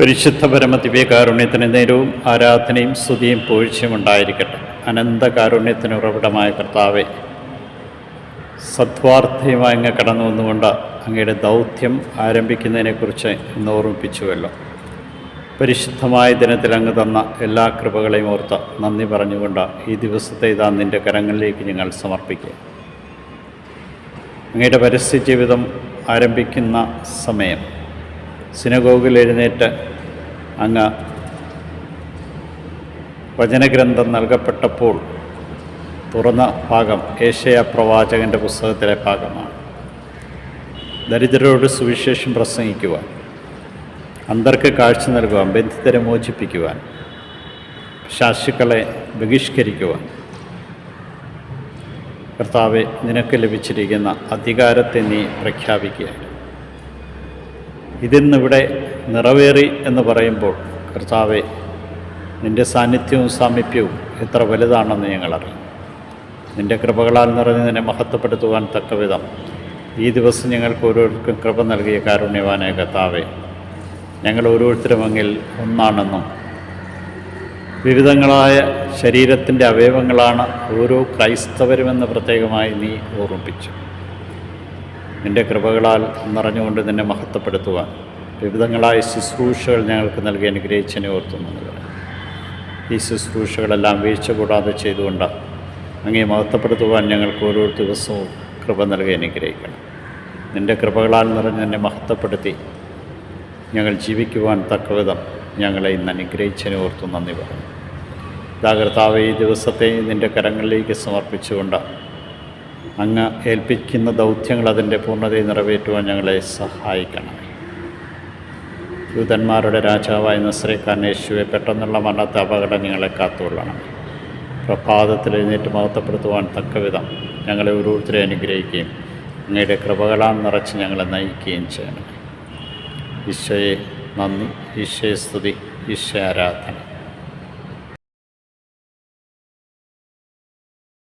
പരിശുദ്ധ പരമതിവേ ദിവ്യകാരുണ്യത്തിന് നേരവും ആരാധനയും സ്തുതിയും പൂഴ്ചയും ഉണ്ടായിരിക്കട്ടെ. അനന്ത കാരുണ്യത്തിന് ഉറവിടമായ കർത്താവെ സദ്വാർത്ഥയുമായി അങ്ങ് കടന്നു വന്നുകൊണ്ട് അങ്ങയുടെ ദൗത്യം ആരംഭിക്കുന്നതിനെക്കുറിച്ച് ഇന്ന് ഓർമ്മിപ്പിച്ചുവല്ലോ. പരിശുദ്ധമായ ദിനത്തിൽ അങ്ങ് തന്ന എല്ലാ കൃപകളെയും ഓർത്ത് നന്ദി പറഞ്ഞുകൊണ്ട് ഈ ദിവസത്തെ ഇതാ നിന്റെ കരങ്ങളിലേക്ക് ഞങ്ങൾ സമർപ്പിക്കുക. അങ്ങയുടെ പരസ്യ ജീവിതം ആരംഭിക്കുന്ന സമയം സിനഗോഗിൽ എഴുന്നേറ്റ് അങ്ങ് വചനഗ്രന്ഥം നൽകപ്പെട്ടപ്പോൾ തുറന്ന ഭാഗം ഏഷ്യ പ്രവാചകന്റെ പുസ്തകത്തിലെ ഭാഗമാണ്. ദരിദ്രരോട് സുവിശേഷം പ്രസംഗിക്കുവാൻ അന്തർക്ക് കാഴ്ച നൽകുവാൻ ബന്ധിതരെ മോചിപ്പിക്കുവാൻ ശാശുക്കളെ ബഹിഷ്കരിക്കുവാൻ. കർത്താവെ നിനക്ക് ലഭിച്ചിരിക്കുന്ന അധികാരത്തെ നീ പ്രഖ്യാപിക്കുകയാണ് ഇതിന്നിവിടെ നിറവേറി എന്ന് പറയുമ്പോൾ കർത്താവെ നിന്റെ സാന്നിധ്യവും സാമീപ്യവും എത്ര വലുതാണെന്ന് ഞങ്ങളറിയും. നിന്റെ കൃപകളാൽ നിറഞ്ഞ് നിന്നെ മഹത്വപ്പെടുത്തുവാൻ തക്കവിധം ഈ ദിവസം ഞങ്ങൾക്ക് ഓരോരുത്തർക്കും കൃപ നൽകിയ കാരുണ്യവാനായ കർത്താവെ ഞങ്ങൾ ഓരോരുത്തരും അങ്ങിൽ ഒന്നാണെന്നും വിവിധങ്ങളായ ശരീരത്തിന്റെ അവയവങ്ങളാണ് ഓരോ ക്രൈസ്തവരുമെന്ന് പ്രത്യേകമായി നീ ഓർമ്മിപ്പിച്ചു. നിന്റെ കൃപകളാൽ നിറഞ്ഞുകൊണ്ട് നിന്നെ മഹത്വപ്പെടുത്തുവാൻ വിവിധങ്ങളായ ശുശ്രൂഷകൾ ഞങ്ങൾക്ക് നൽകി അനുഗ്രഹിച്ചതിനെ ഓർത്തുന്നു ഈ ശുശ്രൂഷകളെല്ലാം വീഴ്ച കൂടാതെ ചെയ്തുകൊണ്ട് അങ്ങേ മഹത്വപ്പെടുത്തുവാൻ ഞങ്ങൾക്ക് ഓരോ ദിവസവും കൃപ നൽകി അനുഗ്രഹിക്കണം. നിന്റെ കൃപകളാൽ നിറഞ്ഞ് എന്നെ മഹത്വപ്പെടുത്തി ഞങ്ങൾ ജീവിക്കുവാൻ തക്കവിധം ഞങ്ങളെ ഇന്ന് അനുഗ്രഹിച്ചതിനെ ഓർത്തു നന്ദി പറഞ്ഞു ജാഗ്രതാവ് ഈ ദിവസത്തെ നിന്റെ കരങ്ങളിലേക്ക് സമർപ്പിച്ചുകൊണ്ട് അങ്ങ് ഏൽപ്പിക്കുന്ന ദൗത്യങ്ങൾ അതിന്റെ പൂർണതയിൽ നിറവേറ്റുവാൻ ഞങ്ങളെ സഹായിക്കണം. യൂതന്മാരുടെ രാജാവായ നസ്രേഖാനേശുവെ പെട്ടെന്നുള്ള മരണത്തെ അപകടം ഞങ്ങളെ കാത്തുകൊള്ളണം. പ്രഭാതത്തിൽ എഴുന്നേറ്റ് മഹത്വപ്പെടുത്തുവാൻ തക്കവിധം ഞങ്ങളെ ഓരോരുത്തരെ അനുഗ്രഹിക്കുകയും അങ്ങയുടെ കൃപകളാൽ നിറച്ച് ഞങ്ങളെ നയിക്കുകയും ചെയ്യണം. ഈശോയെ നന്ദി ഈശോയെ സ്തുതി ഈശോ ആരാധന.